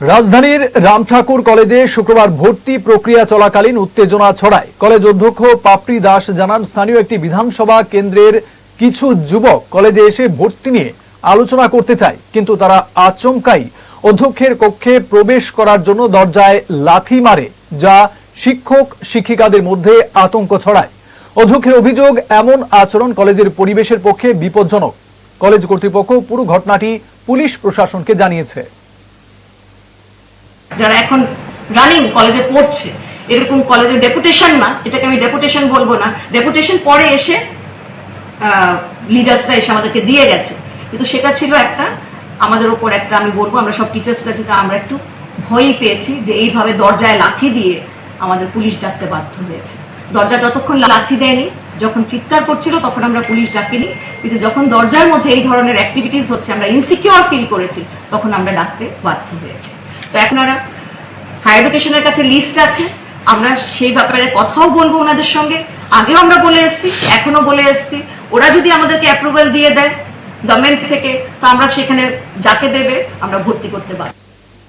রাজধানীর রামঠাকুর কলেজে শুক্রবার ভর্তি প্রক্রিয়া চলাকালীন উত্তেজনা ছড়ায়। কলেজ অধ্যক্ষ পাপড়ি দাস জানান, স্থানীয় একটি বিধানসভা কেন্দ্রের কিছু যুবক কলেজে এসে ভর্তি নিয়ে আলোচনা করতে চায়, কিন্তু তারা আচমকাই অধ্যক্ষের কক্ষে প্রবেশ করার জন্য দরজায় লাথি মারে, যা শিক্ষক শিক্ষিকাদের মধ্যে আতঙ্ক ছড়ায়। অধ্যক্ষের অভিযোগ, এমন আচরণ কলেজের পরিবেশের পক্ষে বিপজ্জনক। কলেজ কর্তৃপক্ষ পুরো ঘটনাটি পুলিশ প্রশাসনকে জানিয়েছে। যারা এখন রানিং কলেজে পড়ছে, এরকম কলেজে ডেপুটেশন না, এটাকে আমি ডেপুটেশন বলব না ডেপুটেশন পরে এসে লিডার্সরা এসে আমাদেরকে দিয়ে গেছে। কিন্তু সেটা ছিল একটা, আমাদের উপর একটা আমি বলব, আমরা সব টিচার্সরা যেটা আমরা একটু ভয়ই পেয়েছি যে এইভাবে দরজায় লাথি দিয়ে আমাদের পুলিশ ডাকতে বাধ্য হয়েছে। দরজা যতক্ষণ লাথি দেয়নি, যখন চিৎকার করছিল তখন আমরা পুলিশ ডাকিনি, কিন্তু যখন দরজার মধ্যে এই ধরনের অ্যাক্টিভিটিস হচ্ছে, আমরা ইনসিকিউর ফিল করেছি, তখন আমরা ডাকতে বাধ্য হয়েছি। তো এখন ওরা হায়ার এডুকেশনের কাছে লিস্ট আছে। আমরা সেই ব্যাপারে কথাও বলব ওনাদের সঙ্গে। আগেও আমরা বলে এসেছি, এখনও বলে এসেছি। ওরা যদি আমাদেরকে অ্যাপ্রুভাল দিয়ে দেয় গভর্নমেন্ট থেকে, তো আমরা সেখানে যাকে দেবে আমরা ভর্তি করতে পারব।